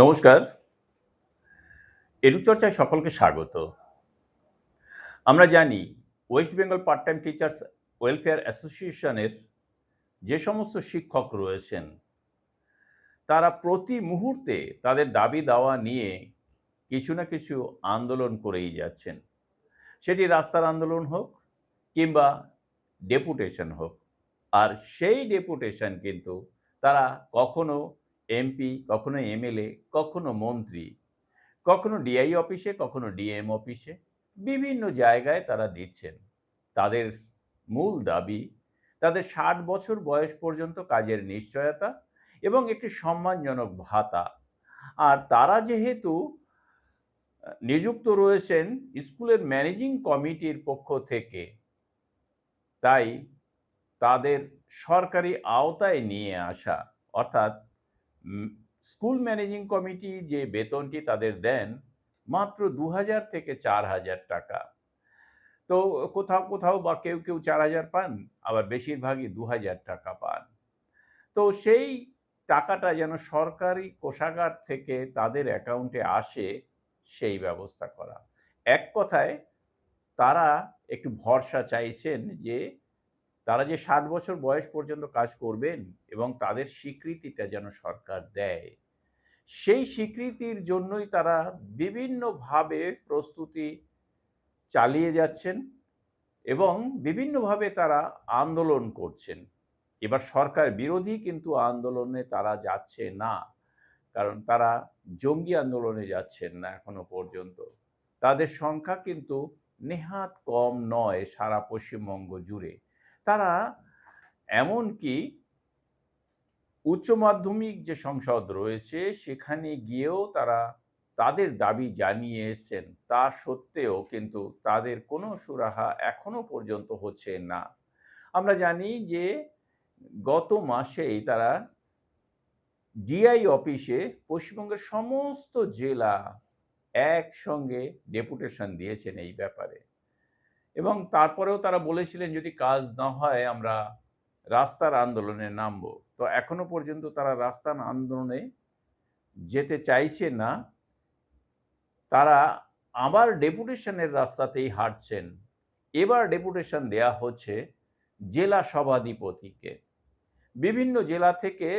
নমস্কার। এডুচর্চায় সকলকে স্বাগত। আমরা জানি West Bengal part time teachers welfare অ্যাসোসিয়েশনের যে সমস্ত শিক্ষক রয়েছেন, তারা প্রতি মুহূর্তে তাদের দাবি দাওয়া নিয়ে কিছু না কিছু আন্দোলন করেই যাচ্ছেন। সেটি রাস্তার আন্দোলন হোক কিংবা ডেপুটেশন হোক। আর সেই ডেপুটেশন কিন্তু তারা কখনো এমপি কখনো এমএলএ কখনো মন্ত্রী, কখনো ডিআই অফিসে কখনো ডিএম অফিসে বিভিন্ন জায়গায় তারা দিচ্ছেন। তাদের মূল দাবি, তাদের ষাট বছর বয়স পর্যন্ত কাজের নিশ্চয়তা এবং একটি সম্মানজনক ভাতা। আর তারা যেহেতু, নিযুক্ত রয়েছেন স্কুলের ম্যানেজিং কমিটির পক্ষ থেকে, তাই তাদের সরকারি আওতায় নিয়ে আসা, অর্থাৎ স্কুল ম্যানেজিং কমিটি যে বেতনটি তাদের দেন মাত্র দু হাজার থেকে চার হাজার টাকা। তো কোথাও কোথাও বা কেউ কেউ চার হাজার পান, আবার বেশিরভাগই দু হাজার টাকা পান। তো সেই টাকাটা যেন সরকারি কোষাগার থেকে তাদের অ্যাকাউন্টে আসে, সেই ব্যবস্থা করা। এক কথায়, তারা একটু ভরসা চাইছেন যে তারা যে ষাট বছর বয়স পর্যন্ত কাজ করবেন এবং তাদের স্বীকৃতিটা যেন সরকার দেয়, সেই স্বীকৃতির জন্যই তারা বিভিন্নভাবে প্রস্তুতি চালিয়ে যাচ্ছেন এবং বিভিন্নভাবে তারা আন্দোলন করছেন। এবার সরকার বিরোধী কিন্তু আন্দোলনে তারা যাচ্ছে না, কারণ তারা জঙ্গি আন্দোলনে যাচ্ছেন না এখনও পর্যন্ত। তাদের সংখ্যা কিন্তু নেহাত কম নয় সারা পশ্চিমবঙ্গ জুড়ে। তারা এমনকি উচ্চ মাধ্যমিক যে সংসদ রয়েছে, সেখানে গিয়েও তারা তাদের দাবি জানিয়ে এসেছেন তা সত্ত্বেও কিন্তু তাদের কোনো সুরাহা এখনও পর্যন্ত হচ্ছে না। আমরা জানি যে গত মাসেই তারা ডিআই অফিসে পশ্চিমবঙ্গের সমস্ত জেলা একসঙ্গে ডেপুটেশন দিয়েছেন এই ব্যাপারে। এবং তারপরেও তারা বলেছিলেন, যদি কাজ না হয়, আমরা রাস্তার আন্দোলনে নামব। তো এখনও পর্যন্ত তারা রাস্তার আন্দোলনে যেতে চাইছে না। তারা আবার ডেপুটেশনের রাস্তাতেই হাঁটছেন। এবার ডেপুটেশন দেয়া হচ্ছে জেলা সভাধিপতিকে। বিভিন্ন জেলা থেকে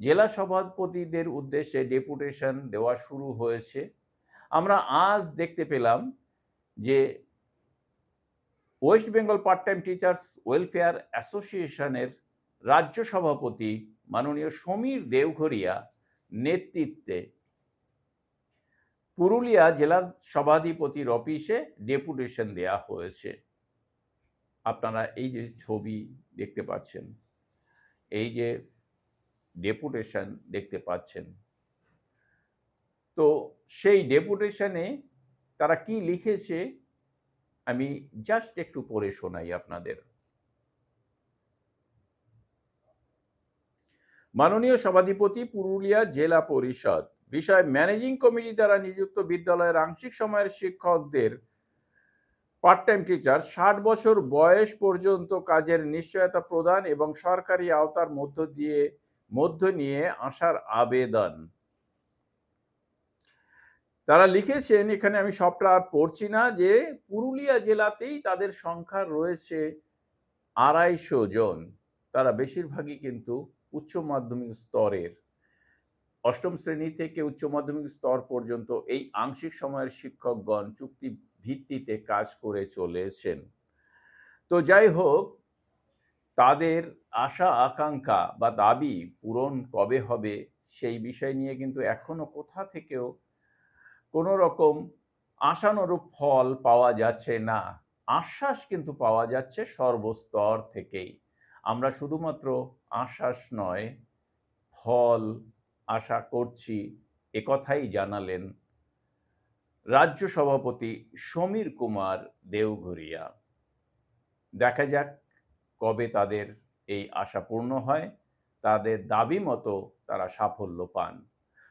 জেলা সভাপতিদের উদ্দেশ্যে ডেপুটেশন দেওয়া শুরু হয়েছে। আমরা আজ দেখতে পেলাম যে West Bengal part time teachers welfare অ্যাসোসিয়েশনের রাজ্য সভাপতি মাননীয় সমীর দেওঘরিয়া নেতৃত্বে পুরুলিয়া জেলার সভাধিপতির অফিসে ডেপুটেশন দেয়া হয়েছে। আপনারা এই যে ছবি দেখতে পাচ্ছেন, এই যে ডেপুটেশন দেখতে পাচ্ছেন, তো সেই ডেপুটেশনে তারা কি লিখেছে আমি জাস্ট একটু পড়ে শোনাই আপনাদের। মাননীয় সভাধিপতি, পুরুলিয়া জেলা পরিষদ, বিষয় ম্যানেজিং কমিটি দ্বারা নিযুক্ত বিদ্যালয়ের আংশিক সময়ের শিক্ষকদের পার্ট টাইম টিচার ষাট বছর বয়স পর্যন্ত কাজের নিশ্চয়তা প্রদান এবং সরকারি আওতার মধ্য দিয়ে, মধ্য নিয়ে আসার আবেদন। তারা লিখেছেন, এখানে আমি সবটা পড়ছি না, যে পুরুলিয়া জেলাতেই তাদের সংখ্যা রয়েছে আড়াইশো জন। তারা বেশিরভাগই কিন্তু উচ্চ মাধ্যমিক স্তরের। অষ্টম শ্রেণি থেকে উচ্চ মাধ্যমিক স্তর পর্যন্ত এই আংশিক সময়ের শিক্ষকগণ চুক্তি ভিত্তিতে কাজ করে চলেছেন। তো যাই হোক, তাদের আশা, আকাঙ্ক্ষা বা দাবি পূরণ কবে হবে সেই বিষয় নিয়ে কিন্তু এখনও কোথা থেকেও কোনো রকম আশানুরূপ ফল পাওয়া যাচ্ছে না। আশ্বাস কিন্তু পাওয়া যাচ্ছে সর্বস্তর থেকেই। আমরা শুধুমাত্র আশ্বাস নয়, ফল আশা করছি একথাই জানালেন রাজ্য সভাপতি সমীর কুমার দেওঘরিয়া। দেখা যাক কবে তাদের এই আশা পূর্ণ হয়, তাদের দাবি মতো তারা সাফল্য পান।